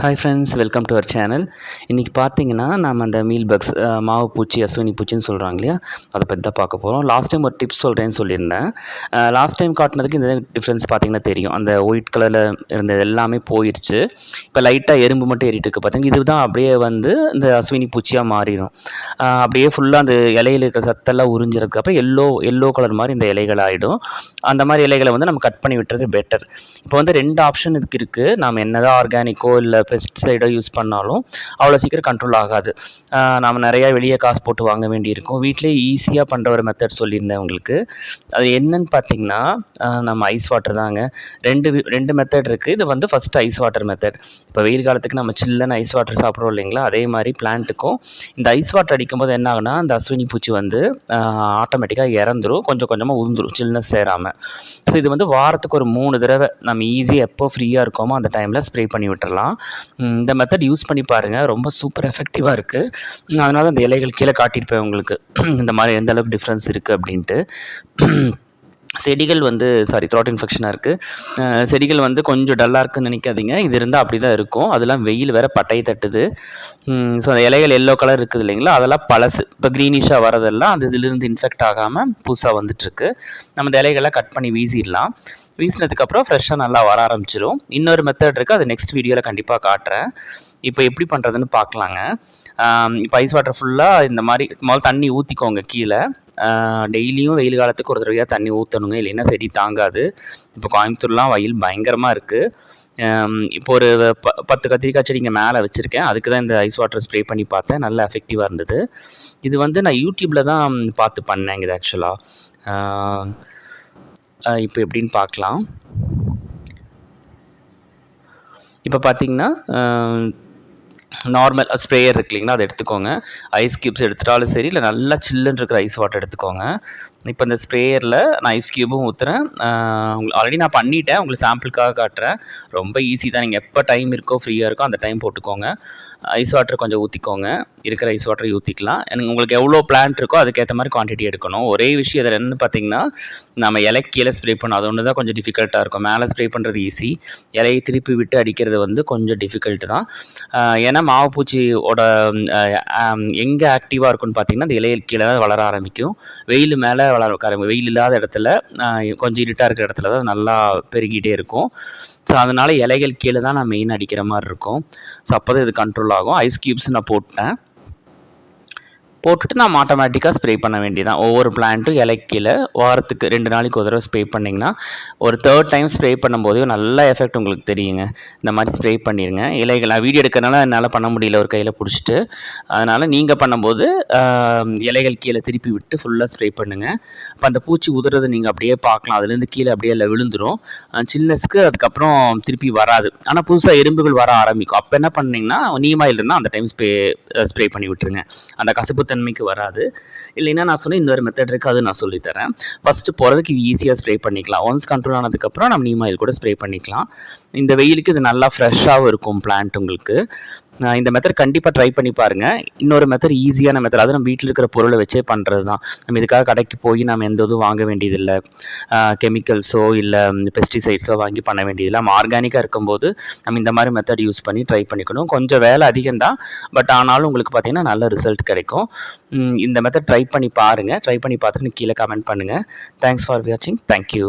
Hi friends welcome to our channel இன்றைக்கி பார்த்தீங்கன்னா நம்ம அந்த மீல் பக்ஸ் மாவு பூச்சி அஸ்வினி பூச்சின்னு சொல்கிறாங்க இல்லையா? அதை பற்றி தான் பார்க்க போகிறோம் லாஸ்ட் டைம் ஒரு டிப்ஸ் சொல்கிறேன்னு சொல்லியிருந்தேன். லாஸ்ட் டைம் காட்டினதுக்கு இந்த டிஃப்ரென்ஸ் பார்த்தீங்கன்னா தெரியும். அந்த ஒயிட் கலரில் இருந்தது எல்லாமே போயிடுச்சு இப்போ லைட்டாக எறும்பு மட்டும் ஏறிட்டு இருக்கு பார்த்தீங்க இதுதான் அப்படியே வந்து இந்த அஸ்வினி பூச்சியாக மாறிடும் அப்படியே ஃபுல்லாக அந்த இலையில இருக்கிற சத்தெல்லாம் உறிஞ்சிருக்கு அப்புறம் எல்லோ எல்லோ கலர் மாதிரி இந்த இலைகள் ஆகிடும் அந்த மாதிரி இலைகளை வந்து நம்ம கட் பண்ணி விட்டுறது பெட்டர் இப்போ வந்து ரெண்டு ஆப்ஷன் இதுக்கு இருக்குது நாம் என்னதான் ஆர்கானிக்கோ இல்லை பெஸ்டிசைடோ யூஸ் பண்ணாலும் அவ்வளோ சீக்கிரம் கண்ட்ரோல் ஆகாது. நாம் நிறையா வெளியே காசு போட்டு வாங்க வேண்டியிருக்கும். வீட்டிலே ஈஸியாக பண்ணுற ஒரு மெத்தட் சொல்லியிருந்தேன் உங்களுக்கு. அது என்னன்னு பார்த்தீங்கன்னா நம்ம ஐஸ் வாட்டர் தாங்க. ரெண்டு ரெண்டு மெத்தட் இருக்குது இது வந்து ஃபஸ்ட்டு ஐஸ் வாட்டர் மெத்தட் இப்போ வெயில் காலத்துக்கு நம்ம சில்லுன்னு ஐஸ் வாட்டர் சாப்பிட்றோம் இல்லைங்களா? அதே மாதிரி பிளான்ட்டுக்கும் இந்த ஐஸ் வாட்டர் அடிக்கும்போது என்ன ஆகுனா அந்த அஸ்வினி பூச்சி வந்து ஆட்டோமேட்டிக்காக இறந்துரும். கொஞ்சம் கொஞ்சமாக உருந்துடும் சில்னஸ் சேராமல் ஸோ இது வந்து வாரத்துக்கு ஒரு மூணு தடவை நம்ம ஈஸியாக எப்போ ஃப்ரீயாக இருக்கோமோ அந்த டைமில் ஸ்ப்ரே பண்ணி விட்டுறலாம். இந்த மெத்தட் யூஸ் பண்ணி பாருங்கள் ரொம்ப சூப்பர் எஃபெக்டிவாக இருக்குது அதனால் அந்த இலைகள் கீழே காட்டியிருப்பேன் உங்களுக்கு. இந்த மாதிரி எந்த அளவுக்கு டிஃப்ரென்ஸ் இருக்குது அப்படின்ட்டு. செடிகள் வந்து சாரி த்ரோட் இன்ஃபெக்ஷனாக இருக்குது செடிகள் வந்து கொஞ்சம் டல்லாக இருக்குன்னு நினைக்காதீங்க. இது இருந்தால் அப்படி தான் இருக்கும். அதெல்லாம் வெயில் வேறு பட்டை தட்டுது. ஸோ அந்த இலைகள் எல்லோ கலர் இருக்குது இல்லைங்களா? அதெல்லாம் பழசு. இப்போ க்ரீனிஷாக வரதெல்லாம் அந்த இதிலிருந்து இன்ஃபெக்ட் ஆகாமல் புதுசாக வந்துட்டுருக்கு. நம்ம இந்த இலைகள்லாம் கட் பண்ணி வீசிடலாம். வீசினதுக்கப்புறம் ஃப்ரெஷ்ஷாக நல்லா வர ஆரம்பிச்சிடும் இன்னொரு மெத்தட் இருக்குது அது நெக்ஸ்ட் வீடியோவில் கண்டிப்பாக காட்டுறேன். இப்போ எப்படி பண்ணுறதுன்னு பார்க்கலாங்க. இப்போ ஐஸ் வாட்டர் ஃபுல்லாக இந்த மாதிரி முதல்ல தண்ணி ஊற்றிக்கோங்க கீழே. டெய்லியும் வெயில் காலத்துக்கு ஒரு தடவையாக தண்ணி ஊற்றணுங்க இல்லைன்னா செடி தாங்காது. இப்போ கோயம்புத்தூர்லாம் வயல் பயங்கரமாக இருக்குது இப்போ ஒரு ப பத்து கத்திரிக்காய் செடி இங்கே மேலே வச்சுருக்கேன். அதுக்கு தான் இந்த ஐஸ் வாட்டர் ஸ்ப்ரே பண்ணி பார்த்தேன். நல்ல எஃபெக்டிவாக இருந்தது. இது வந்து நான் யூடியூப்பில் தான் பார்த்து பண்ணேங்க இது ஆக்சுவலாக இப்போ எப்படின்னு பார்க்கலாம். இப்போ பார்த்தீங்கன்னா நார்மல் ஸ்ப்ரேயர் இருக்கு இல்லைங்களா அதை எடுத்துக்கோங்க. ஐஸ் க்யூப்ஸ் எடுத்துட்டாலும் சரி இல்லை நல்லா சில்லுன்னு இருக்கிற ஐஸ் வாட்டர் எடுத்துக்கோங்க. இப்போ இந்த ஸ்ப்ரேயரில் நான் ஐஸ் க்யூபும் ஊற்றுறேன் ஆல்ரெடி நான் பண்ணிட்டேன். உங்களுக்கு சாம்பிளுக்காக காட்டுறேன். ரொம்ப ஈஸி தான். நீங்கள் எப்போ டைம் இருக்கோ ஃப்ரீயாக இருக்கோ அந்த டைம் போட்டுக்கோங்க. ஐஸ் வாட்டர் கொஞ்சம் ஊற்றிக்கோங்க இருக்கிற ஐஸ் வாட்டரை ஊற்றிக்கலாம் எனக்கு உங்களுக்கு எவ்வளோ பிளான்ட் இருக்கோ அதுக்கேற்ற மாதிரி குவான்டிட்டி எடுக்கணும். ஒரே விஷயம் இதில் என்னென்னு பார்த்தீங்கன்னா நம்ம இலை கீழே ஸ்ப்ரே பண்ணோம் அது ஒன்று தான் கொஞ்சம் டிஃபிகல்ட்டாக இருக்கும். மேலே ஸ்ப்ரே பண்ணுறது ஈஸி இலையை திருப்பி விட்டு அடிக்கிறது வந்து கொஞ்சம் டிஃபிகல்ட்டு தான். ஏன்னா மாவுப்பூச்சியோட எங்கே ஆக்டிவாக இருக்குன்னு பார்த்தீங்கன்னா அந்த இலையில் கீழே தான் வளர ஆரம்பிக்கும். வெயில் மேலே வளர உட்காருங்க. வெயில் இல்லாத இடத்துல கொஞ்சம் இருட்டாக இருக்கிற இடத்துல தான் நல்லா பெருகிட்டே இருக்கும். ஸோ அதனால் இலைகள் கீழே தான் நான் மெயின் அடிக்கிற மாதிரி இருக்கும். ஸோ அப்போ தான் இது கண்ட்ரோல் ஆகும். ஐஸ் க்யூப்ஸ் நான் போட்டேன். போட்டுட்டு நம்ம ஆட்டோமேட்டிக்காக ஸ்ப்ரே பண்ண வேண்டியதான் ஒவ்வொரு பிளான்ட்டும் இலை கீழே வாரத்துக்கு ரெண்டு நாளைக்கு ஒரு தடவை ஸ்ப்ரே பண்ணிங்கன்னா ஒரு தேர்ட் டைம் ஸ்ப்ரே பண்ணும்போது நல்ல எஃபெக்ட் உங்களுக்கு தெரியுங்க. இந்த மாதிரி ஸ்ப்ரே பண்ணிடுங்க இலைகள் நான் வீடியோ எடுக்கிறனால என்னால் பண்ண முடியல ஒரு கையில் பிடிச்சிட்டு. அதனால் நீங்கள் பண்ணும்போது இலைகள் கீழே திருப்பி விட்டு ஃபுல்லாக ஸ்ப்ரே பண்ணுங்கள் அப்போ அந்த பூச்சி உதுறதை நீங்கள் அப்படியே பார்க்கலாம். அதுலேருந்து கீழே அப்படியே இல்லை விழுந்துரும். சில்னஸ்க்கு அதுக்கப்புறம் திருப்பி வராது. ஆனால் புதுசாக எறும்புகள் வர ஆரம்பிக்கும். அப்போ என்ன பண்ணிங்கன்னா நீமாயில் இருந்தால் அந்த டைம் ஸ்ப்ரே ஸ்ப்ரே பண்ணி விட்டுருங்க. அந்த தன்மைக்கு வராது. இல்லைன்னா நான் சொன்ன இன்னொரு மெத்தட் இருக்குது அது நான் சொல்லித்தரேன் ஃபஸ்ட்டு போகிறதுக்கு இது ஈஸியாக ஸ்ப்ரே பண்ணிக்கலாம். ஒன்ஸ் கண்ட்ரோல் ஆனதுக்கப்புறம் நம்ம நீமாயில் கூட ஸ்ப்ரே பண்ணிக்கலாம். இந்த வெயிலுக்கு இது நல்லா ஃப்ரெஷ்ஷாகவும் இருக்கும் பிளான்ட் உங்களுக்கு. இந்த மெத்தட் கண்டிப்பாக ட்ரை பண்ணி பாருங்கள் இன்னொரு மெத்தட் ஈஸியான மெத்தட் அது நம்ம வீட்டில் இருக்கிற பொருளை வச்சே பண்ணுறது தான் நம்ம இதுக்காக கடைக்கு போய் நம்ம எந்த இதுவும் வாங்க வேண்டியதில்லை. கெமிக்கல்ஸோ இல்லை பெஸ்டிசைட்ஸோ வாங்கி பண்ண வேண்டியதில்லை. நம்ம ஆர்கானிக்காக இருக்கும்போது நம்ம இந்த மாதிரி மெத்தட் யூஸ் பண்ணி ட்ரை பண்ணிக்கணும். கொஞ்சம் வேலை அதிகம் தான் பட் ஆனாலும் உங்களுக்கு பார்த்தீங்கன்னா நல்ல ரிசல்ட் கிடைக்கும். இந்த மெத்தட் ட்ரை பண்ணி பாருங்கள் ட்ரை பண்ணி பார்த்துட்டு கீழே கமெண்ட் பண்ணுங்கள் தேங்க்ஸ் ஃபார் வாட்சிங் தேங்க்யூ